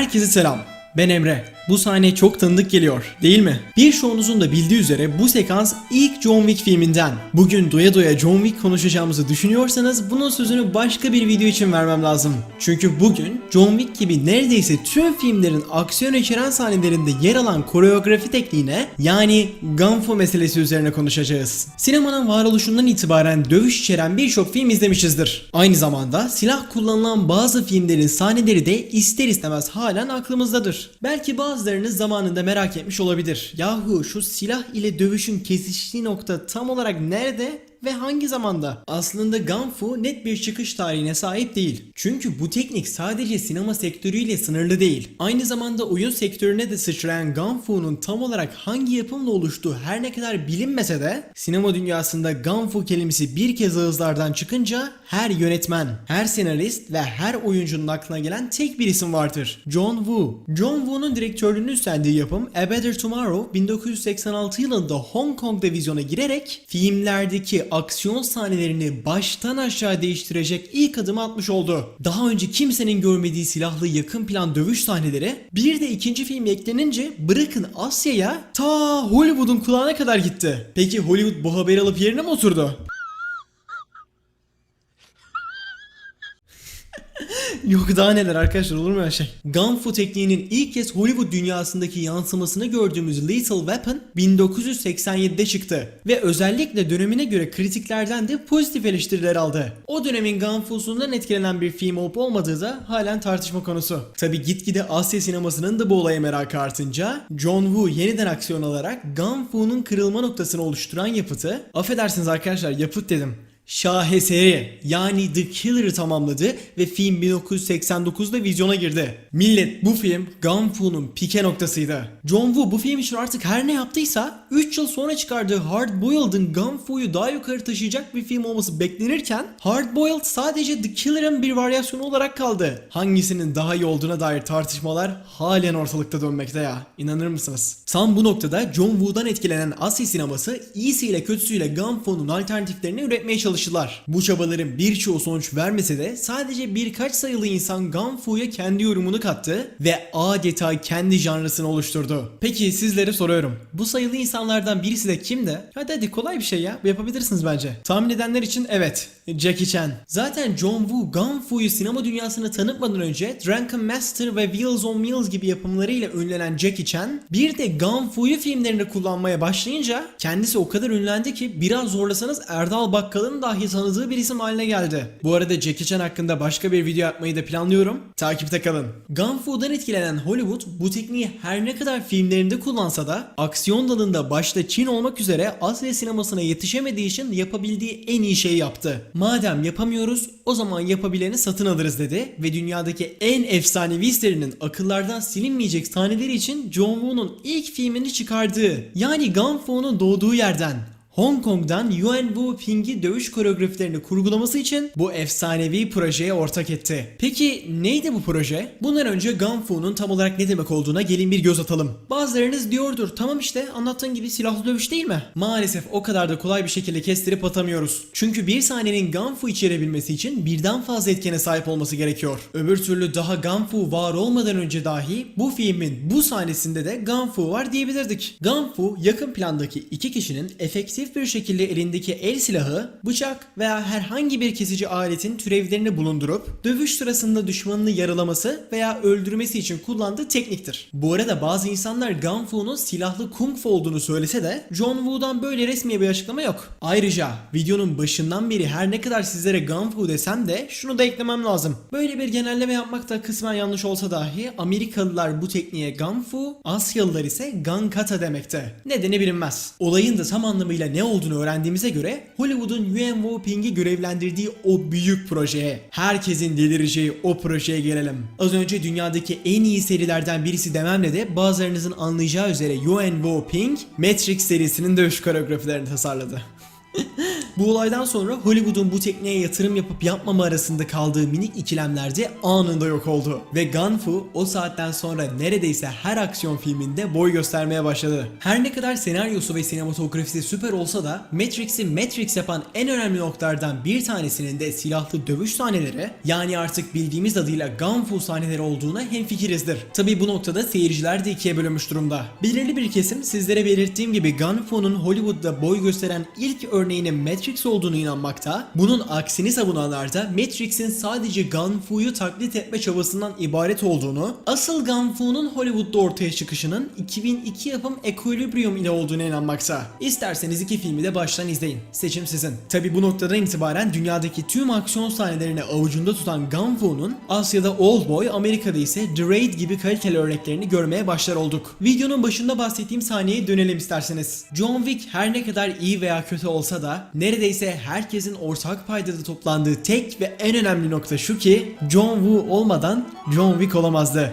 Herkese selam. Ben Emre. Bu sahne çok tanıdık geliyor, değil mi? Bir çoğunuzun da bildiği üzere bu sekans ilk John Wick filminden. Bugün doya doya John Wick konuşacağımızı düşünüyorsanız bunun sözünü başka bir video için vermem lazım. Çünkü bugün John Wick gibi neredeyse tüm filmlerin aksiyon içeren sahnelerinde yer alan koreografi tekniğine yani Gunfu meselesi üzerine konuşacağız. Sinemanın varoluşundan itibaren dövüş içeren birçok film izlemişizdir. Aynı zamanda silah kullanılan bazı filmlerin sahneleri de ister istemez halen aklımızdadır. Belki bazılarınız zamanında merak etmiş olabilir. Yahu şu silah ile dövüşün kesiştiği nokta tam olarak nerede? Ve hangi zamanda? Aslında Gunfu net bir çıkış tarihine sahip değil. Çünkü bu teknik sadece sinema sektörüyle sınırlı değil. Aynı zamanda oyun sektörüne de sıçrayan Gunfu'nun tam olarak hangi yapımla oluştuğu her ne kadar bilinmese de sinema dünyasında Gunfu kelimesi bir kez ağızlardan çıkınca her yönetmen, her senarist ve her oyuncunun aklına gelen tek bir isim vardır. John Woo. John Woo'nun direktörlüğünü üstlendiği yapım A Better Tomorrow 1986 yılında Hong Kong'da vizyona girerek filmlerdeki aksiyon sahnelerini baştan aşağı değiştirecek ilk adımı atmış oldu. Daha önce kimsenin görmediği silahlı yakın plan dövüş sahneleri bir de ikinci film eklenince bırakın Asya'ya ta Hollywood'un kulağına kadar gitti. Peki Hollywood bu haberi alıp yerine mi oturdu? Yok daha neler arkadaşlar olur mu öyle şey? Gunfu tekniğinin ilk kez Hollywood dünyasındaki yansımasını gördüğümüz Lethal Weapon 1987'de çıktı ve özellikle dönemine göre kritiklerden de pozitif eleştiriler aldı. O dönemin Gunfu'sundan etkilenen bir film olup olmadığı da halen tartışma konusu. Tabi gitgide Asya sinemasının da bu olaya merakı artınca John Woo yeniden aksiyon alarak Gunfu'nun kırılma noktasını oluşturan yapıtı affedersiniz arkadaşlar yapıt dedim şaheseri yani The Killer'ı tamamladı ve film 1989'da vizyona girdi. Millet bu film Gunfu'nun pike noktasıydı. John Woo bu film için artık her ne yaptıysa 3 yıl sonra çıkardığı Hard Boiled'ın Gunfu'yu daha yukarı taşıyacak bir film olması beklenirken Hard Boiled sadece The Killer'ın bir varyasyonu olarak kaldı. Hangisinin daha iyi olduğuna dair tartışmalar halen ortalıkta dönmekte ya. İnanır mısınız? Tam bu noktada John Woo'dan etkilenen Asya sineması iyisiyle kötüsüyle Gunfu'nun alternatiflerini üretmeye çalıştılar. Bu çabaların birçoğu sonuç vermese de sadece birkaç sayılı insan Gunfu'ya kendi yorumunu kattı ve adeta kendi janrasını oluşturdu. Peki sizlere soruyorum. Bu sayılı insanlardan birisi de kimdi? Hadi hadi kolay bir şey ya. Yapabilirsiniz bence. Tahmin edenler için evet. Jackie Chan. Zaten John Woo Gunfu'yu sinema dünyasına tanıtmadan önce Drunken Master ve Wheels on Wheels gibi yapımlarıyla ünlenen Jackie Chan bir de Gunfu'yu filmlerinde kullanmaya başlayınca kendisi o kadar ünlendi ki biraz zorlasanız Erdal Bakkal'ın dahi tanıdığı bir isim haline geldi. Bu arada Jackie Chan hakkında başka bir video yapmayı da planlıyorum. Takipte kalın. Gunfu'dan etkilenen Hollywood bu tekniği her ne kadar filmlerinde kullansa da aksiyon dalında başta Çin olmak üzere Asya sinemasına yetişemediği için yapabildiği en iyi şeyi yaptı. Madem yapamıyoruz o zaman yapabileni satın alırız dedi ve dünyadaki en efsanevi serinin akıllardan silinmeyecek sahneleri için John Woo'nun ilk filmini çıkardığı yani Gunfu'nun doğduğu yerden Hong Kong'dan Yuan Wu Ping'i dövüş koreografilerini kurgulaması için bu efsanevi projeye ortak etti. Peki neydi bu proje? Bundan önce Gunfu'nun tam olarak ne demek olduğuna gelin bir göz atalım. Bazılarınız diyordur tamam işte anlattığın gibi silahlı dövüş değil mi? Maalesef o kadar da kolay bir şekilde kestirip atamıyoruz. Çünkü bir sahnenin Gunfu içerebilmesi için birden fazla etkene sahip olması gerekiyor. Öbür türlü daha Gunfu var olmadan önce dahi bu filmin bu sahnesinde de Gunfu var diyebilirdik. Gunfu yakın plandaki iki kişinin efektif bir şekilde elindeki el silahı, bıçak veya herhangi bir kesici aletin türevlerini bulundurup dövüş sırasında düşmanını yaralaması veya öldürmesi için kullandığı tekniktir. Bu arada bazı insanlar Gunfu'nun silahlı kung fu olduğunu söylese de John Woo'dan böyle resmi bir açıklama yok. Ayrıca videonun başından beri her ne kadar sizlere Gunfu desem de şunu da eklemem lazım. Böyle bir genelleme yapmak da kısmen yanlış olsa dahi Amerikalılar bu tekniğe Gunfu, Asyalılar ise Gankata demekte. Nedeni bilinmez. Olayın da tam anlamıyla ne olduğunu öğrendiğimize göre Hollywood'un Yuan Wu Ping'i görevlendirdiği o büyük projeye, herkesin delireceği o projeye gelelim. Az önce dünyadaki en iyi serilerden birisi dememle de bazılarınızın anlayacağı üzere Yuan Wu Ping, Matrix serisinin dövüş koreografilerini tasarladı. Bu olaydan sonra Hollywood'un bu tekniğe yatırım yapıp yapmama arasında kaldığı minik ikilemlerde anında yok oldu. Ve Gunfu o saatten sonra neredeyse her aksiyon filminde boy göstermeye başladı. Her ne kadar senaryosu ve sinematografisi süper olsa da Matrix'i Matrix yapan en önemli noktalardan bir tanesinin de silahlı dövüş sahneleri yani artık bildiğimiz adıyla Gunfu sahneleri olduğuna hemfikirizdir. Tabi bu noktada seyirciler de ikiye bölünmüş durumda. Belirli bir kesim sizlere belirttiğim gibi Gunfu'nun Hollywood'da boy gösteren ilk örneğinin Matrix olduğunu inanmakta, bunun aksini savunanlar da Matrix'in sadece Gunfu'yu taklit etme çabasından ibaret olduğunu, asıl Gunfu'nun Hollywood'da ortaya çıkışının 2002 yapım Equilibrium ile olduğuna inanmakta. İsterseniz iki filmi de baştan izleyin. Seçim sizin. Tabi bu noktadan itibaren dünyadaki tüm aksiyon sahnelerini avucunda tutan Gunfu'nun Asya'da Oldboy, Amerika'da ise The Raid gibi kaliteli örneklerini görmeye başlar olduk. Videonun başında bahsettiğim sahneye dönelim isterseniz. John Wick her ne kadar iyi veya kötü olsa da neredeyse herkesin ortak paydada toplandığı tek ve en önemli nokta şu ki John Woo olmadan John Wick olamazdı.